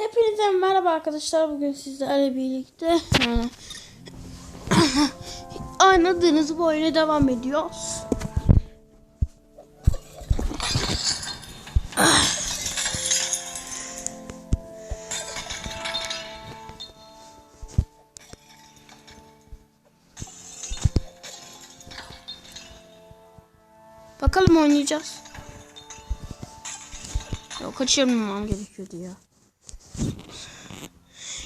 Hepinize merhaba arkadaşlar. Bugün sizlerle birlikte yani anladığınız bu oyuna devam ediyoruz. Bakalım oynayacağız. Yok kaçırmamam gerekiyordu ya.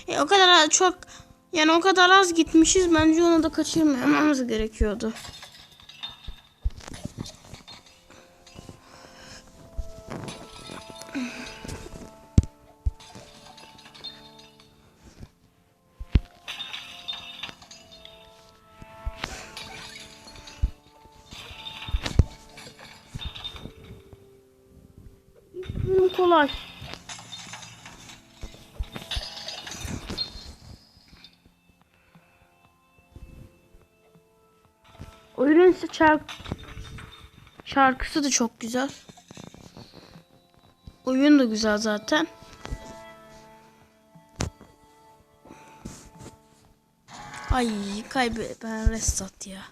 E, o kadar çok yani o kadar az gitmişiz bence onu da kaçırmamamız gerekiyordu. Kolay. Şark şarkısı da çok güzel. Oyun da güzel zaten. Ay kaybe ben restat ya.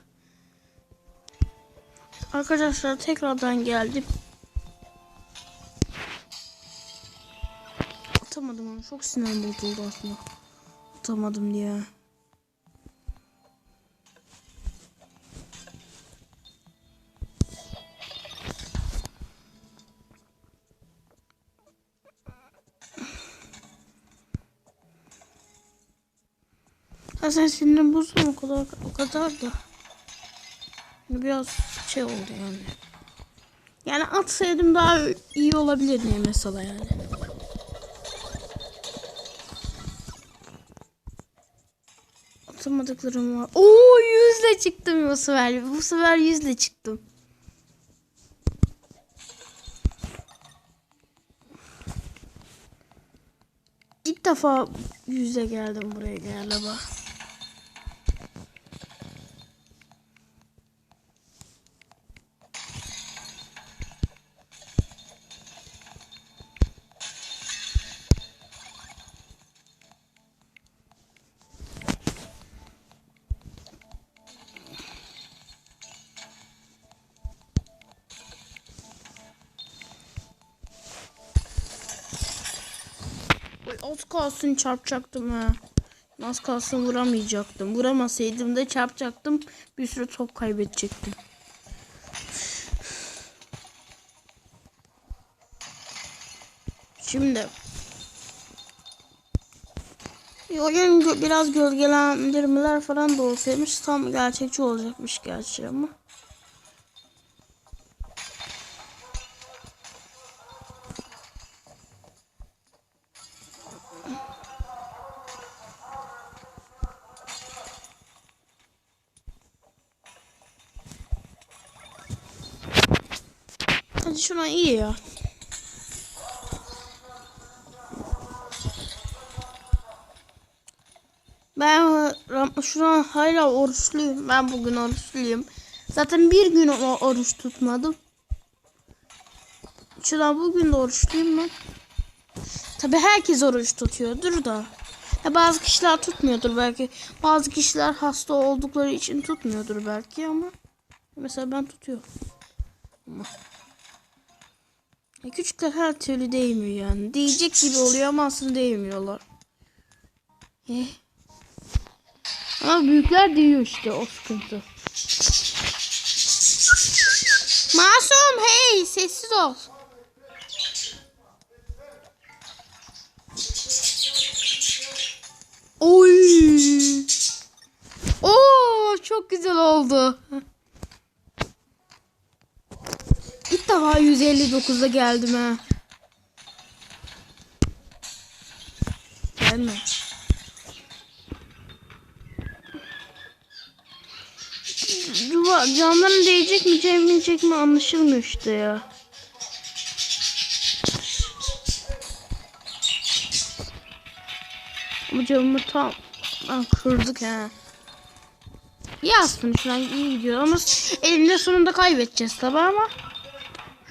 Arkadaşlar tekrardan geldim. Atamadım onu. Çok sinir bozuldu aslında. Atamadım diye. Sinirin bozuldu mu? o kadar o kadar da. Biraz şey oldu yani. Yani atsaydım daha iyi olabilirdi mesela yani. Atamadıklarım var. Oo yüzle çıktım bu sefer. Bu sefer yüzle çıktım. İlk defa yüzle geldim buraya galiba. Az kalsın çarpacaktım ha. Az kalsın vuramayacaktım. Vuramasaydım da çarpacaktım. Bir sürü top kaybedecektim. Şimdi oyun biraz gölgelendirmeler falan da olsaymış tam gerçekçi olacakmış gerçi ama. Hadi şuna iyi ya. Ben şu an hala oruçluyum. Ben bugün oruçluyum. Zaten bir gün oruç tutmadım. Şu an bugün de oruçluyum ben. Tabi herkes oruç tutuyordur da. Ya bazı kişiler tutmuyordur belki. Bazı kişiler hasta oldukları için tutmuyordur belki ama. Mesela ben tutuyorum. Küçükler her türlü değmiyor yani. Diyecek gibi oluyor ama aslında değmiyorlar. Eh. Ama büyükler diyor işte o sıkıntı. Masum hey sessiz ol. Oy. Oo çok güzel oldu. İlk defa 159'da geldim ha. Gelme. Duva, camların değecek mi değmeyecek mi anlaşılmıyor işte ya. Bu camı tam Aa, kırdık ha. İyi aslında şu an iyi gidiyor ama elinde sonunda kaybedeceğiz tabi ama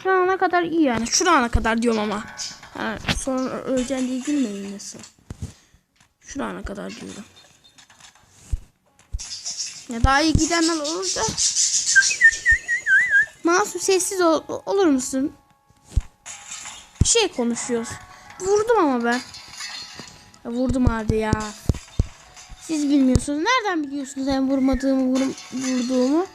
şu ana kadar iyi yani. Şu ana kadar diyorum ama. Ha, sonra öleceksin diye gülmeyin mesela. Şurana kadar diyorum. Ya daha iyi gidenler olur da. Masum sessiz ol, olur musun? Bir şey konuşuyoruz. Vurdum ama ben. Ya vurdum abi ya. Siz bilmiyorsunuz. Nereden biliyorsunuz ben vurmadığımı, vurum, vurduğumu?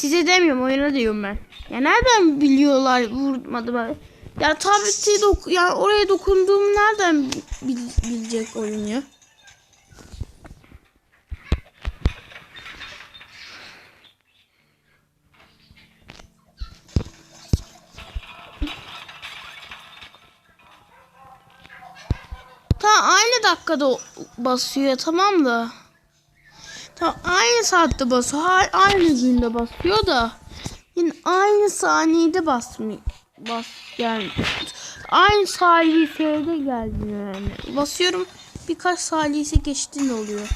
Size demiyorum, oyuna diyorum ben. Ya nereden biliyorlar vurmadı ben? Ya tableti dok ya oraya dokunduğumu nereden bil- bilecek oyun ya? Ta aynı dakikada basıyor tamam da. Ta aynı saatte basıyor. Aynı günde basıyor da. Yine aynı saniyede basmıyor. Bas yani aynı salисede gelmiyor yani. Basıyorum birkaç salise geçtiğinde oluyor.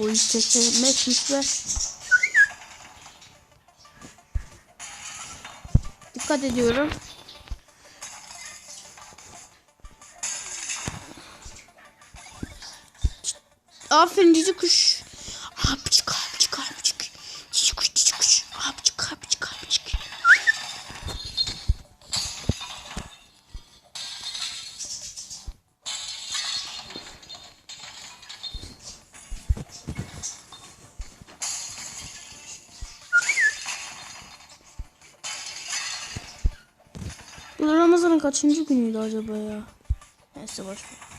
Oyun çekilmekmiş ve dikkat ediyorum. Aferin cici kuş. Abicik abicik abicik. Cici kuş cici kuş. Abicik abicik abicik. Ramazan'ın kaçıncı günüydü acaba ya? Neyse boşver.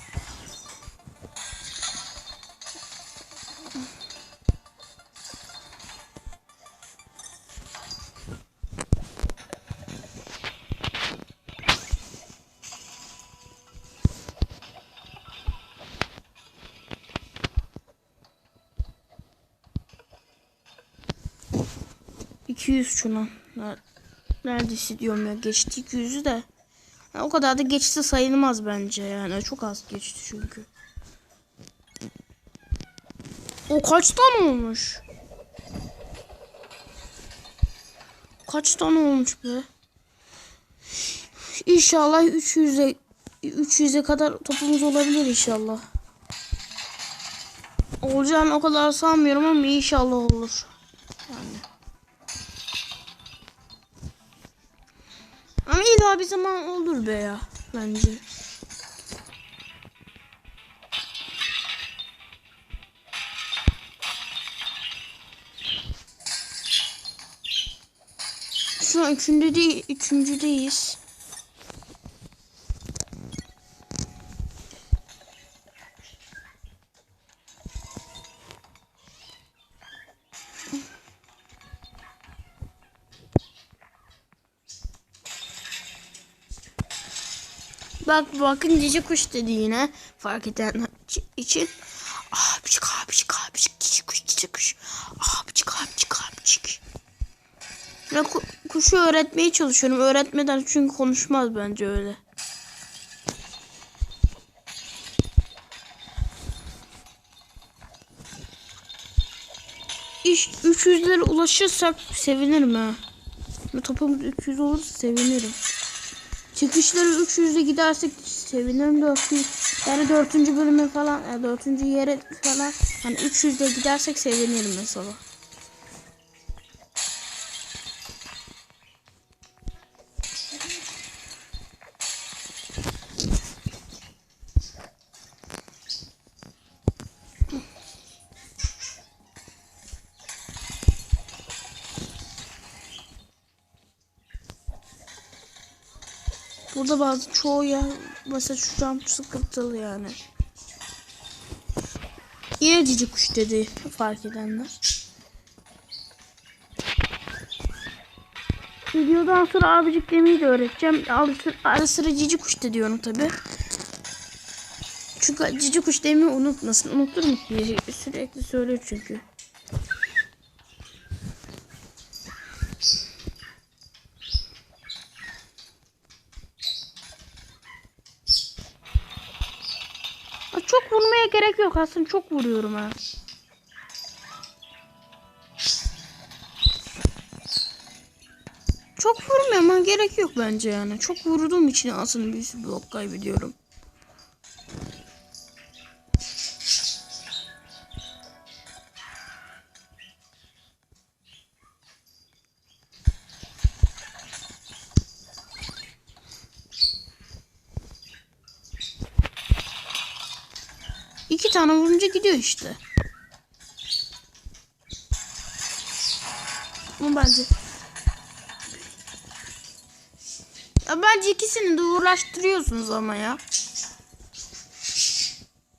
200 şuna. Neredeyse diyorum ya geçti 200'ü de. Yani o kadar da geçti sayılmaz bence yani. Çok az geçti çünkü. O kaç tane olmuş? Kaç tane olmuş be? İnşallah 300'e 300'e kadar topumuz olabilir inşallah. Olacağını o kadar sanmıyorum ama inşallah olur. İlla bir zaman olur be ya bence. Şu an üçüncü değil, üçüncüdeyiz. Bak bakın cici kuş dedi yine fark eden için. Abicik abicik abicik cici kuş cici kuş. Abicik abicik abicik. Ben ku- kuşu öğretmeye çalışıyorum. Öğretmeden çünkü konuşmaz bence öyle. İş 300'lere ulaşırsak sevinirim ha. Topumuz 300 olursa sevinirim. Çıkışları 300'de gidersek sevinirim 400. Yani 4. bölüme falan, yani 4. yere falan hani 300'de gidersek sevinirim mesela. Burada bazı çoğu yer mesela şu cam sıkıntılı yani. Yine cici kuş dedi fark edenler. Videodan sonra abicik demeyi de öğreteceğim. Ara sıra, cici kuş de diyorum tabi. Çünkü cici kuş demeyi unutmasın. Unutur mu? Sürekli söylüyor çünkü. yok çok vuruyorum ha. Çok vurmuyorum ama gerek yok bence yani. Çok vurduğum için aslında bir sürü blok kaybediyorum. Vurunca gidiyor işte. Ama bence ya bence ikisini de uğraştırıyorsunuz ama ya.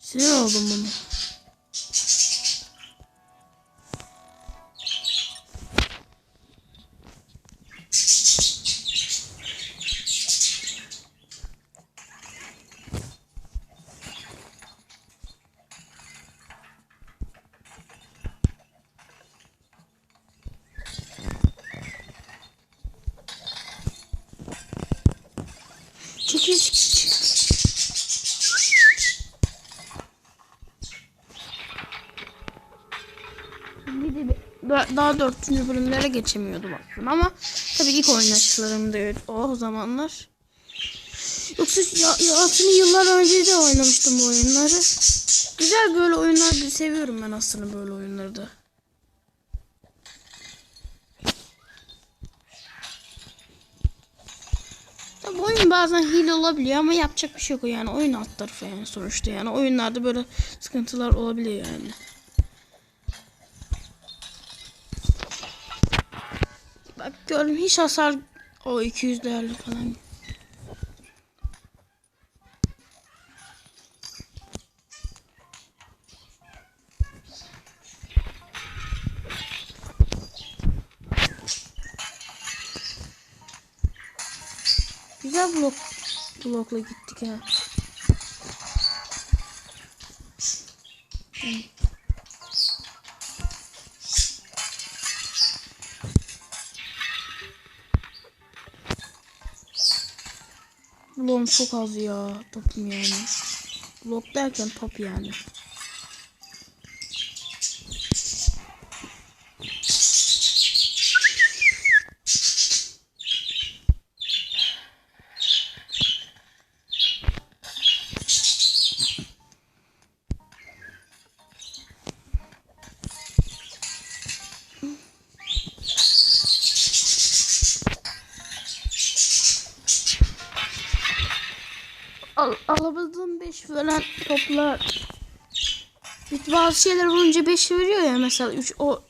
Sinir oldum bunu. Çekil çekil. Bir de bir- da- daha dördüncü bölümlere geçemiyordum aslında ama tabii ilk oynayışlarımda o zamanlar. Yoksa ya aslında yıllar önce de oynamıştım bu oyunları. Güzel böyle oyunlar seviyorum ben aslında böyle oyunları da. Tabii oyun bazen hile olabiliyor ama yapacak bir şey yok yani oyun alt tarafı yani sonuçta yani oyunlarda böyle sıkıntılar olabiliyor yani. Bak gördüm hiç hasar o 200 değerli falan. Güzel blok blokla gittik ha. Bloğum çok az ya. Topum yani. Blok derken top yani. Al, alabildiğim 5 falan toplar. Bir- Bazı şeyler vurunca 5 veriyor ya mesela 3 o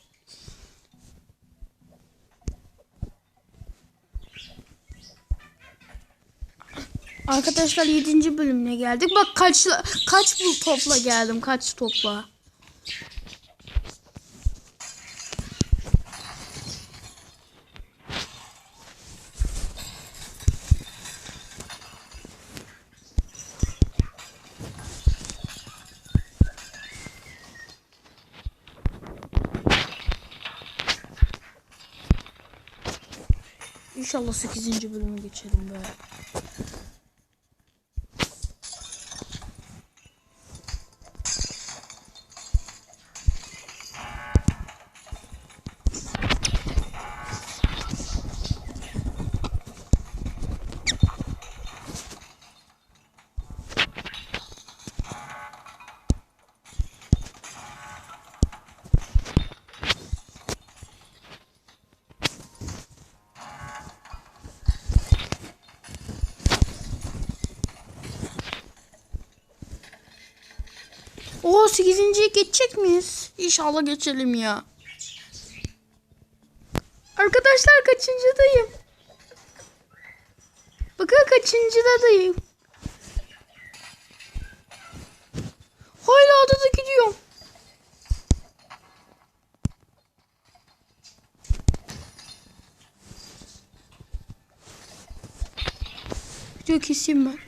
Arkadaşlar 7. bölümüne geldik. Bak kaç kaç bu topla geldim. Kaç topla. İnşallah 8. bölümü geçelim be. O 8.yi geçecek miyiz? İnşallah geçelim ya. Arkadaşlar kaçıncıdayım? Bakın kaçıncıdayım. Hala da gidiyorum. Video keseyim ben.